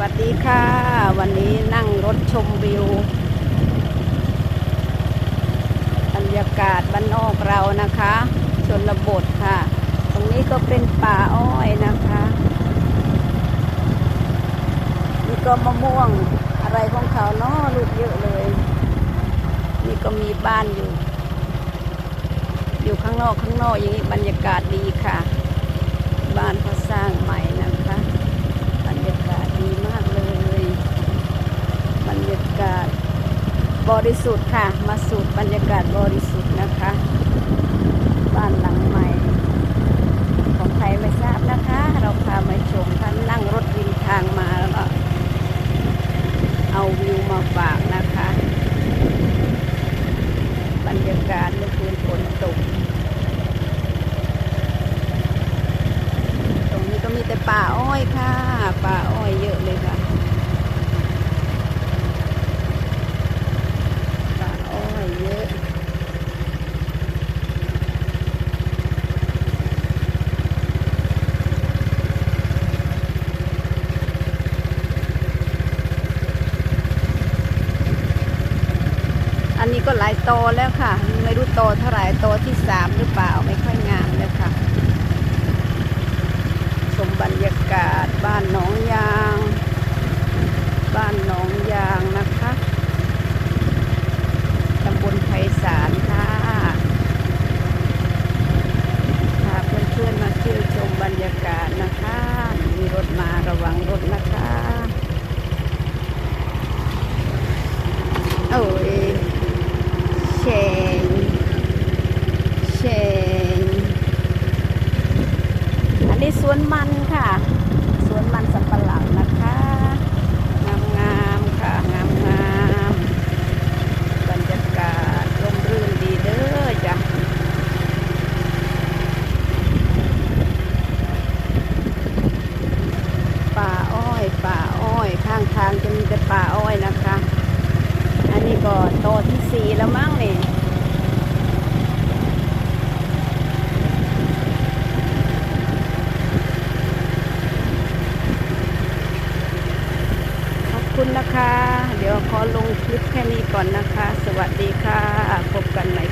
วัสดีค่ะ วันนี้นั่งรถชมวิวบรรยากาศบ้านนอกเรานะคะ ชนบทค่ะ ตรงนี้ก็เป็นป่าอ้อยนะคะนี่ก็มะม่วงอะไรของเขาเนาะลูกเยอะเลย นี่ก็มีบ้านอยู่ อยู่ข้างนอกข้างนอกอย่างนี้บรรยากาศดีค่ะ บ้านเขาสร้างใหม่นะคะ บรรยากาศดีมากเลย บรรยากาศบ ริสุทธิ์ค่ะ มาสูดบรรยากาศบริสุทธิ์นะคะ บ้านหลังใหม่ ของใครไม่ทราบนะคะ เราพามาชมท่านนั่งรถริมทางมาแล้วก็เอาวิวมาฝากนะคะ บรรยากาศเมื่อคืนฝนตก ตรงนี้ก็มีแต่ป่าอ้อยค่ะ ป่าอ้อยเยอะเลยค่ะ ป่าอ้อยเยอะ อันนี้ก็หลายโตแล้วค่ะ ไม่รู้โตเท่าไหร่โตที่สามหรือเปล่าไม่ค่อยงามเลยค่ะ ชมบรรยากาศบ้านหนองยาง บ้านหนองยางนะคะตำบลไพศาลค่ะพาเพื่อนๆมาเที่ยวชมบรรยากาศนะคะ มีรถมาระวังรถนะคะ โอ้ยเชงเชง ในสวนมันค่ะ สวนมันสำปะหลังามงามๆค่ะ งามงามๆบรรยากาศร่มรื่นดีเด้อจ้ะ ป่าอ้อย ป่าอ้อย ข้างทางจะมีแต่ป่าอ้อยนะคะ อันนี้ก็โตที่สี่แล้วมั้งนี่ ขอบ คุณนะคะ เดี๋ยวขอลงคลิปแค่นี้ก่อนนะคะ สวัสดีค่ะ พบกันใหม่